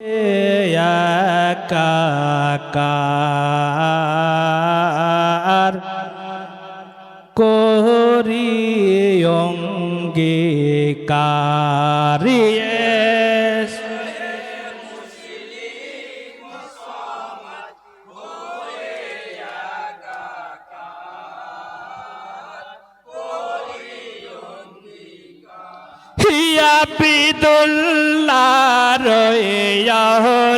একাকার করি অঙ্গীকার হিয়া বিদুল্লাহ রয়া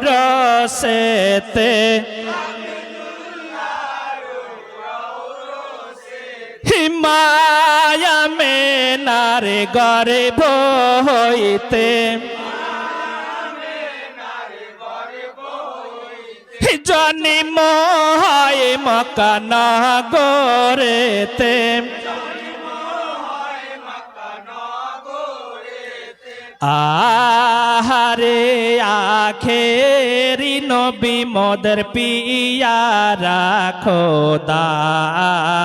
রসেতে। হিমায়া মেনার গর্ভ হইতে জনি মহায় মকান গোরেতে আহারে আখেরি নবী মদের পিয়া রাখো দার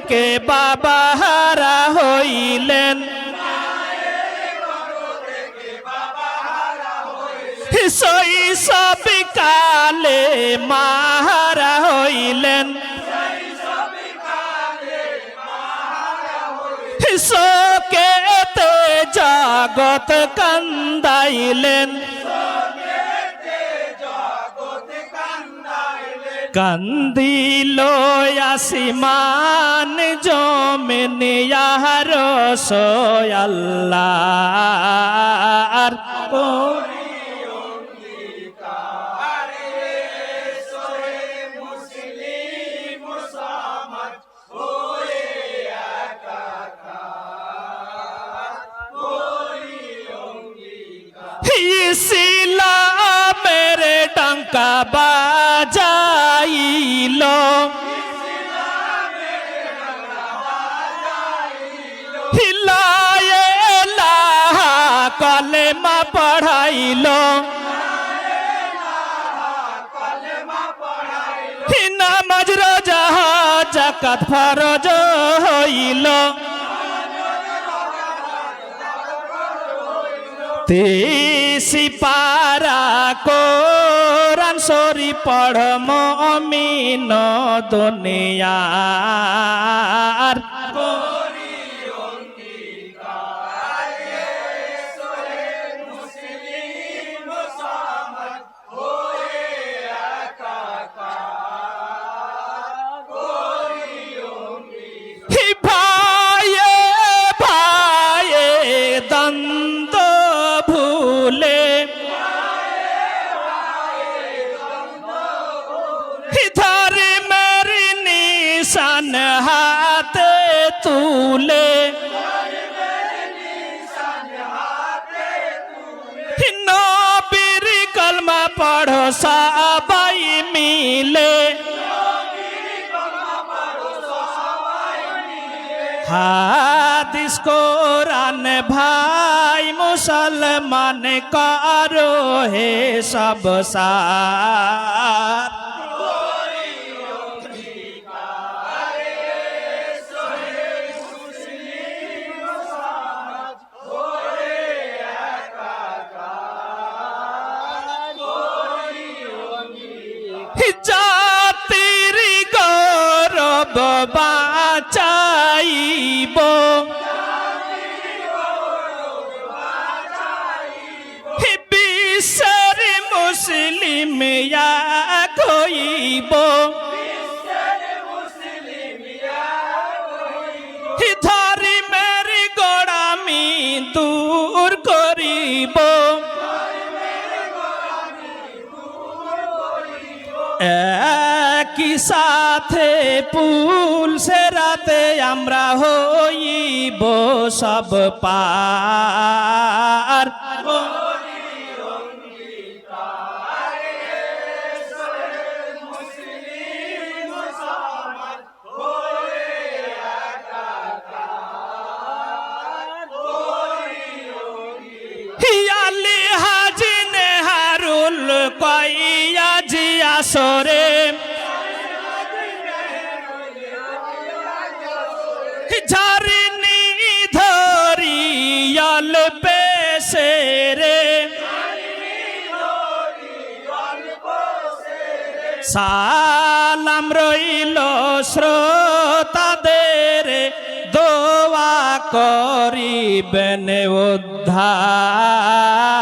থেকে বাবা হারা হইলেন। শৈশব কালে মাহারা হইলেন। শোকেতে জগৎ কান্দাইলেন। কান্দিল আসিমান জমিন ইয়ার সোয়াল্লার। ইসলামের ডঙ্কা কলেমা পড়াইল। নামাজ রোজা ফরজ হইল। তেসি পারা কোরআন সরি পড় মমিন দুনিয়ার। তুলে। নবীর কলমা পড়ো সবাই মিলে। হাদিস কোরআন ভাই মুসলমান কারও হে সব সার। জাতির গৌরব বাঁচাইব একই সাথে পুল সেরাতে আমরা হইব সব পার আসরে ঝারিনি ধরিয়াল পেশে রে। সালাম রইল শ্রোতাদের দোয়া করিবেন উদ্ধার।